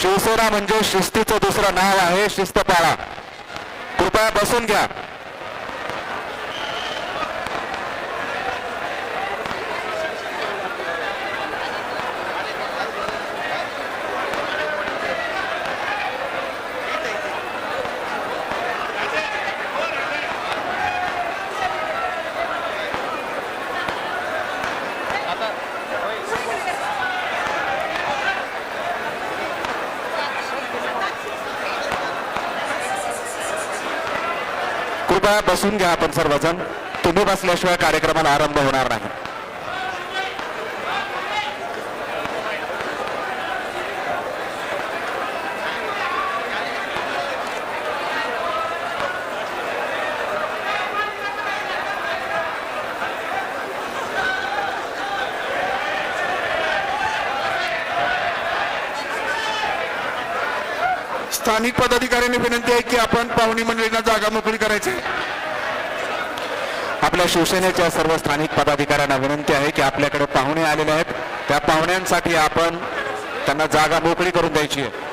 शिवसेना म्हणजे शिस्तीचं दुसरं नाव आहे शिस्त पाळा कृपया बसून घ्या. कृपया बसून घ्या आपण सर्वजण. तुम्ही बसल्याशिवाय कार्यक्रमाला आरंभ होणार नाही. स्थानिक पदाधिकाऱ्यांनी विनंती आहे की आपण पाहुणी मंडळींना जागा मोकळी करायची आहे. आपल्या शिवसेनेच्या सर्व स्थानिक पदाधिकाऱ्यांना विनंती आहे की आपल्याकडे पाहुणे आलेले आहेत त्या पाहुण्यांसाठी आपण त्यांना जागा मोकळी करून द्यायची आहे